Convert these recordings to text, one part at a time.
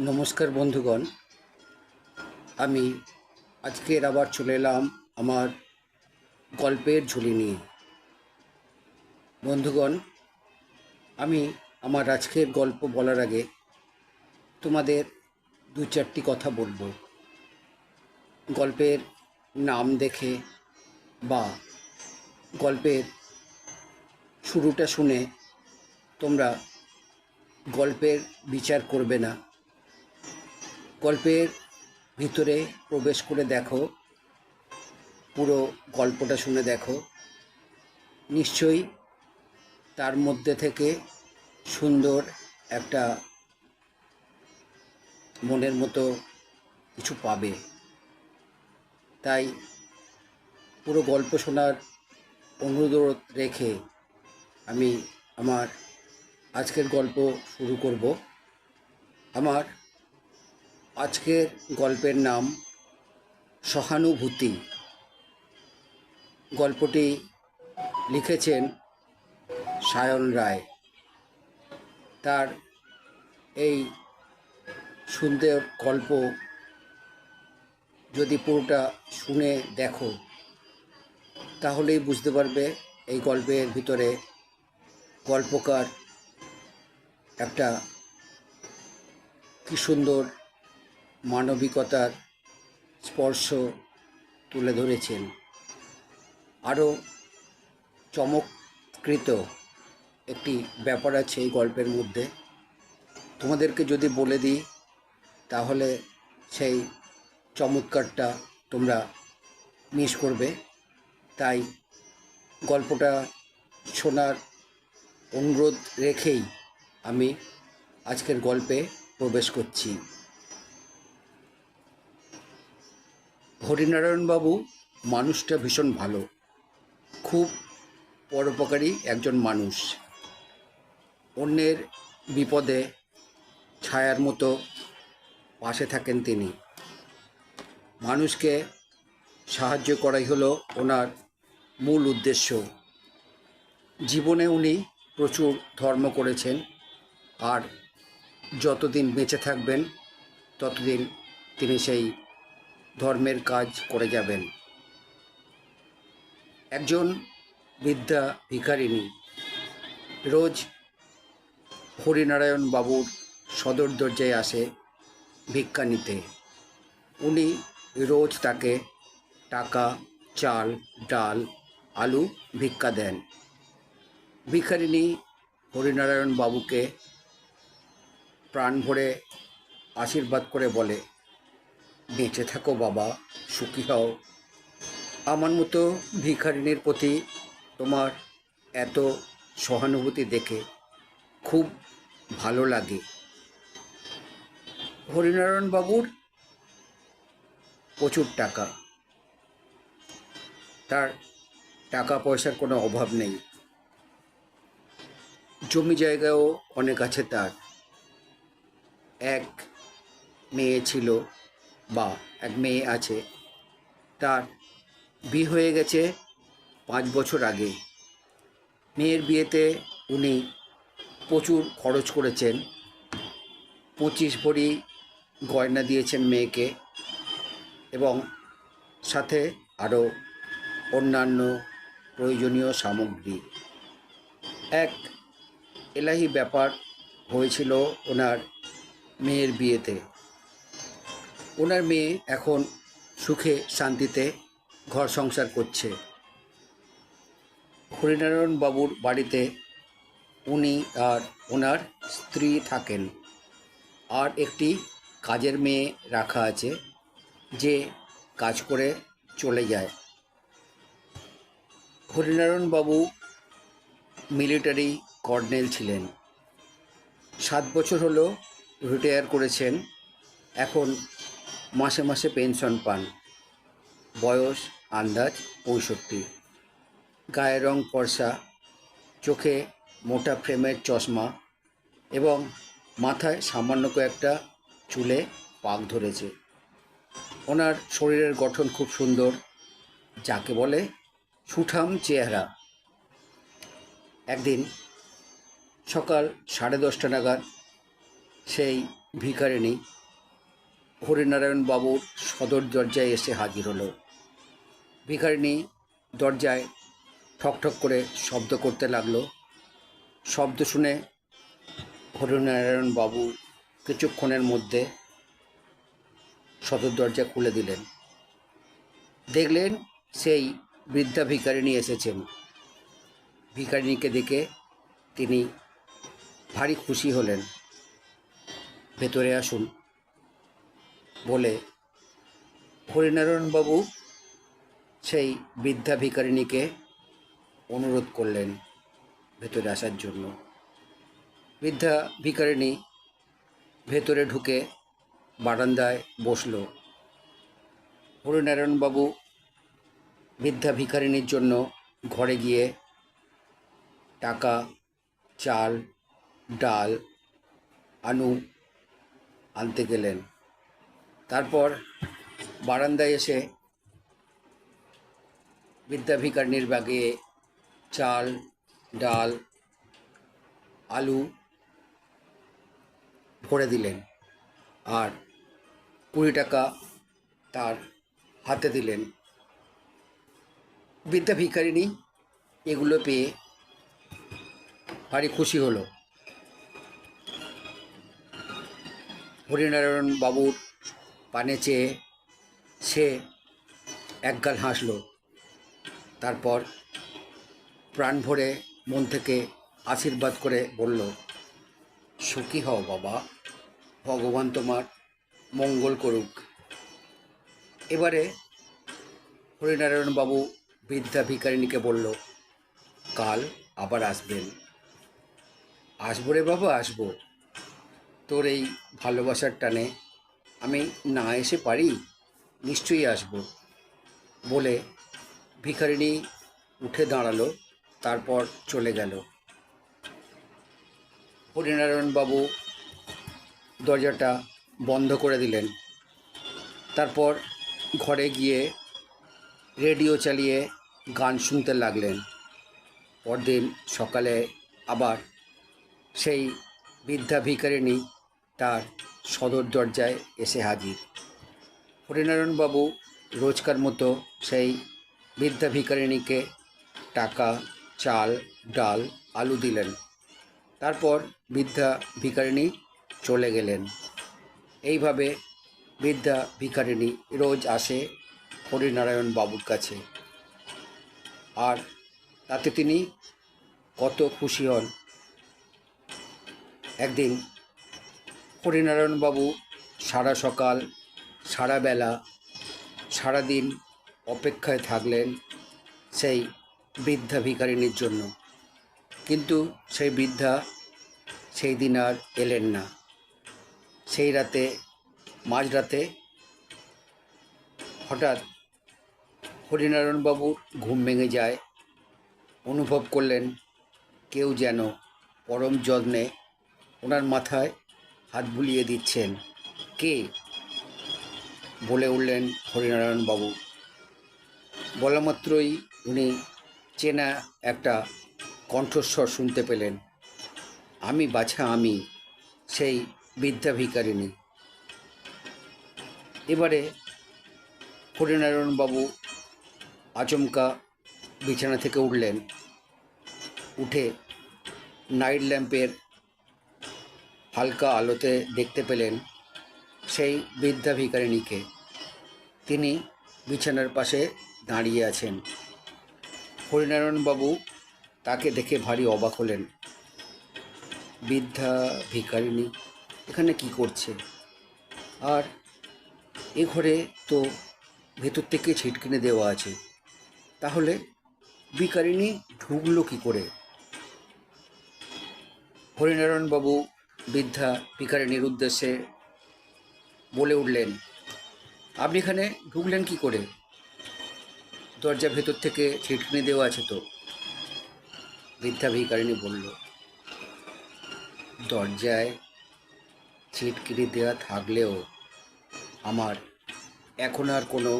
নমস্কার বন্ধুগণ। আমি আজকের আবার চলে এলাম আমার গল্পের ঝুলি নিয়ে। বন্ধুগণ, আমি আমার আজকের গল্প বলার আগে তোমাদের দু চারটি কথা বলব। গল্পের নাম দেখে বা গল্পের শুরুটা শুনে তোমরা গল্পের বিচার করবে না। গল্পের ভিতরে প্রবেশ করে দেখো। পুরো গল্পটা শুনে দেখো। নিশ্চয়ই তার মধ্যে থেকে সুন্দর একটা মনের মতো কিছু পাবে। তাই পুরো গল্প শোনার অনুরোধ রেখে আমি আমার আজকের গল্প শুরু করব। আমার আজকের গল্পের নাম সহানুভূতি। গল্পটি লিখেছেন সায়ন রায়। তার এই সুন্দর গল্প যদি পুরোটা শুনে দেখো, তাহলেই বুঝতে পারবে এই গল্পের ভিতরে গল্পকার একটা কি সুন্দর মানবিকতার স্পর্শ তুলে ধরেছেন। আরও চমৎকৃত একটি ব্যাপার আছে এই গল্পের মধ্যে। তোমাদেরকে যদি বলে দিই, তাহলে সেই চমৎকারটা তোমরা মিস করবে। তাই গল্পটা শোনার অনুরোধ রেখেই আমি আজকের গল্পে প্রবেশ করছি। হরিনারায়ণবাবু মানুষটা ভীষণ ভালো। খুব পরোপকারী একজন মানুষ। অন্যের বিপদে, ছায়ার মতো পাশে থাকেন তিনি। মানুষকে সাহায্য করাই হলো ওনার মূল উদ্দেশ্য। জীবনে উনি প্রচুর ধর্ম করেছেন আর যতদিন বেঁচে থাকবেন, ততদিন তিনি সেই ধর্মের কাজ করে যাবেন। একজন বৃদ্ধা ভিখারিণী রোজ হরিনারায়ণ বাবুর সদর দরজায় আসে ভিক্ষা নিতে। উনি রোজ তাকে টাকা, চাল, ডাল, আলু ভিক্ষা দেন। ভিখারিণী হরিনারায়ণ বাবুকে প্রাণ ভরে আশীর্বাদ করে বলে বেঁচে থাকো বাবা, সুখী হও। আমার মতো ভিখারিণীর প্রতি তোমার এত সহানুভূতি দেখে খুব ভালো লাগে। হরিনারায়ণ বাবুর প্রচুর টাকা। তার টাকা পয়সার কোনো অভাব নেই। জমি জায়গাও অনেক আছে তার। এক মেয়ে ছিল বা এক মেয়ে আছে, তার বিয়ে হয়ে গেছে পাঁচ বছর আগে। মেয়ের বিয়েতে উনি প্রচুর খরচ করেছেন। পঁচিশ ভরি গয়না দিয়েছেন মেয়েকে এবং সাথে আরও অন্যান্য প্রয়োজনীয় সামগ্রী। এক এলাহি ব্যাপার হয়েছিল ওনার মেয়ের বিয়েতে। ওনার মেয়ে এখন সুখে, শান্তিতে ঘর সংসার করছে। হরিনারায়ণ বাবুর বাড়িতে উনি আর ওনার স্ত্রী থাকেন। আর একটি কাজের মেয়ে রাখা আছে যে কাজ করে চলে যায়। হরিনারায়ণ বাবু মিলিটারি কর্নেল ছিলেন। সাত বছর হলো রিটায়ার করেছেন। এখন মাসে মাসে পেনশন পান। বয়স, আন্দাজ, পঁয়ষট্টি। গায়ের রং ফর্সা, চোখে মোটা ফ্রেমের চশমা এবং মাথায় সামান্য কয়েকটা চুলে পাক ধরেছে। ওনার শরীরের গঠন খুব সুন্দর, যাকে বলে সুঠাম চেহারা। একদিন সকাল সাড়ে দশটা নাগাদ সেই ভিখারিণী হরিনারায়ণ বাবুর সদর দরজায় এসে হাজির হলো। ভিখারিণী দরজায় ঠকঠক করে শব্দ করতে লাগল। শব্দ শুনে হরিনারায়ণ বাবু কিছুক্ষণের মধ্যে সদর দরজা খুলে দিলেন। দেখলেন সেই বৃদ্ধা ভিখারিণী এসেছেন। ভিখারিণীকে দেখে তিনি ভারী খুশি হলেন। ভেতরে আসুন। বলে হরিনারায়ণবাবু সেই বৃদ্ধা ভিখারিণীকে অনুরোধ করলেন ভেতরে আসার জন্য। বৃদ্ধা ভিকারিণী ভেতরে ঢুকে বারান্দায় বসল। হরিনারায়ণবাবু বৃদ্ধা ভিখারিণীর জন্য ঘরে গিয়ে টাকা, চাল, ডাল আনু আনতে গেলেন। তারপর বারান্দায় এসে বৃদ্ধা ভিখারিণীর ব্যাগে চাল, ডাল, আলু ভরে দিলেন আর কুড়ি টাকা তার হাতে দিলেন। বৃদ্ধা ভিখারিণী এগুলো পেয়ে ভারী খুশি হলো। হরিনারায়ণ বাবুর পানে চেয়ে সে একগাল হাসল। তারপর প্রাণ ভরে মন থেকে আশীর্বাদ করে বলল, সুখী হও বাবা, ভগবান তোমার মঙ্গল করুক। এবারে হরিনারায়ণ বাবু বৃদ্ধা ভিকারিণীকে বলল, কাল আবার আসবেন। আসব রে বাবা, আসব। তোর এই ভালোবাসার টানে আমি না এসে পারি, নিশ্চয়ই আসব। বলে ভিখারিণী উঠে দাঁড়াল, তারপর চলে গেল। হরিনারায়ণবাবু দরজাটা বন্ধ করে দিলেন। তারপর ঘরে গিয়ে রেডিও চালিয়ে গান শুনতে লাগলেন। পরদিন সকালে আবার সেই বৃদ্ধা ভিখারিণী তার সদর দরজায় এসে হাজির। হরিনারায়ণবাবু রোজকার মতো সেই বৃদ্ধা ভিখারিণীকে টাকা, চাল, ডাল, আলু দিলেন। তারপর বৃদ্ধা ভিকারিণী চলে গেলেন। এইভাবে বৃদ্ধা ভিখারিণী রোজ আসে হরিনারায়ণ বাবুর কাছে। আর তাতে তিনি কত খুশি হন। একদিন হরিনারায়ণবাবু সারা সকাল, সারা বেলা সারাদিন অপেক্ষায় থাকলেন সেই বৃদ্ধা ভিখারিণীর জন্য। কিন্তু সেই বৃদ্ধা সেই দিন আর এলেন না। সেই রাতে মাঝরাতে হঠাৎ হরিনারায়ণবাবুর ঘুম ভেঙে যায়। অনুভব করলেন কেউ যেন পরম যত্নে ওনার মাথায় হাত বুলিয়ে দিচ্ছেন কে? বলে উঠলেন হরিনারায়ণ বাবু। বলা মাত্রই উনি চেনা একটা কণ্ঠস্বর শুনতে পেলেন। আমি বাছা আমি, সেই বিদ্যা ভিকারিণী এবারে হরিনারায়ণ বাবু আচমকা বিছানা থেকে উঠলেন। উঠে নাইট ল্যাম্পের হালকা আলোতে দেখতে পেলেন সেই বৃদ্ধা ভিকারিণীকে তিনি বিছানার পাশে দাঁড়িয়ে আছেন। হরিনারায়ণবাবু তাকে দেখে ভারী অবাক হলেন। বৃদ্ধা ভিকারিণী এখানে কি করছে? আর এ ঘরে তো ভেতর থেকে ছিটকিনে দেওয়া আছে। তাহলে ভিকারিণী ঢুকলো কি করে? হরিনারায়ণবাবু বৃদ্ধা ভিখারিণীর উদ্দেশ্যে বলে উঠলেন, আপনি এখানে ঢুকলেন কি করে? দরজা ভেতর থেকে ছিটকিনি দেওয়া আছে তো। বৃদ্ধা ভিখারিণী বলল, দরজায় ছিটকিনি দেওয়া থাকলেও আমার এখন আর কোনো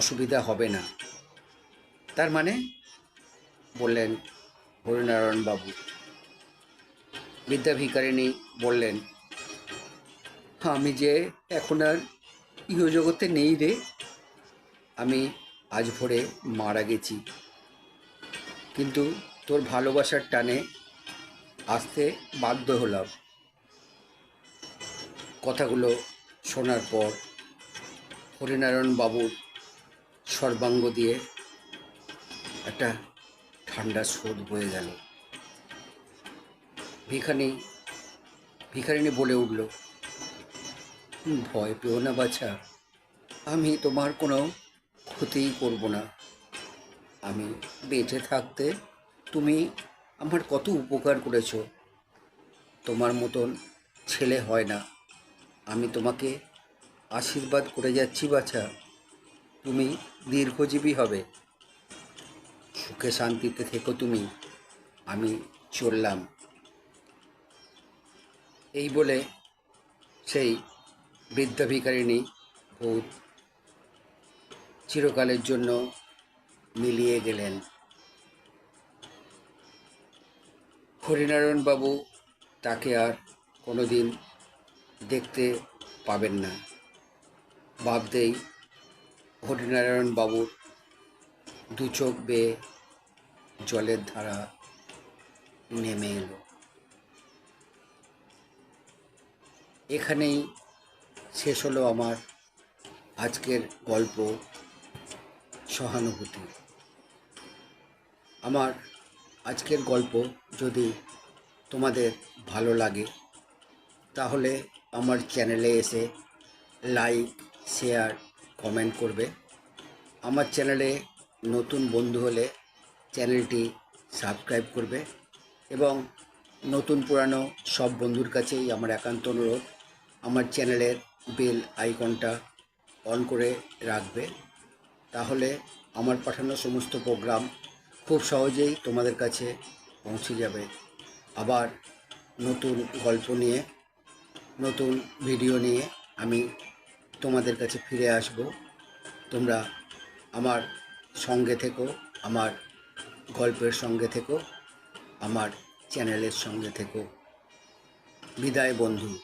অসুবিধা হবে না। তার মানে? বললেন হরিনারায়ণ বাবু বিদ্যা ভিকারিণী বললেন, আমি যে এখন আর ইহজগতে নেই রে, আমি আজ ভোরে মারা গেছি। কিন্তু তোর ভালোবাসার টানে আসতে বাধ্য হলাম। কথাগুলো শোনার পর হরিনারায়ণ বাবুর সর্বাঙ্গ দিয়ে একটা ঠান্ডা স্রোত বয়ে গেল। ভিখানি ভিখারিনী বলে উঠল ভয় পেও না বাছা। আমি তোমার কোনো ক্ষতিই করব না। আমি বেঁচে থাকতে তুমি আমার কত উপকার করেছ। তোমার মতন ছেলে হয় না। আমি তোমাকে আশীর্বাদ করে যাচ্ছি বাছা। তুমি দীর্ঘজীবী হবে। সুখে শান্তিতে থেকো তুমি। আমি চললাম। এই বলে সেই বৃদ্ধা ভিকারিণী ভূত চিরকালের জন্য মিলিয়ে গেলেন। হরিনারায়ণ বাবু তাকে আর কোনোদিন দেখতে পাবেন না। ভাবতেই হরিনারায়ণ বাবুর দু চোখ বেয়ে জলের ধারা নেমে এলো। এখানেই শেষ হলো আমার আজকের গল্প, সহানুভূতি। আমার আজকের গল্প যদি তোমাদের ভালো লাগে, তাহলে আমার চ্যানেলে এসে লাইক, শেয়ার, কমেন্ট করবে। আমার চ্যানেলে নতুন বন্ধু হলে চ্যানেলটি সাবস্ক্রাইব করবে এবং নতুন পুরানো সব বন্ধুর কাছেই আমার একান্ত অনুরোধ। আমার চ্যানেলের বেল আইকনটা অন করে রাখবে। তাহলে আমার পাঠানো সমস্ত প্রোগ্রাম খুব সহজেই তোমাদের কাছে পৌঁছে যাবে। আবার নতুন গল্প নিয়ে, নতুন ভিডিও নিয়ে আমি তোমাদের কাছে ফিরে আসব। তোমরা আমার সঙ্গে থেকো, আমার গল্পের সঙ্গে থেকো, আমার চ্যানেলের সঙ্গে থেকো। বিদায় বন্ধু।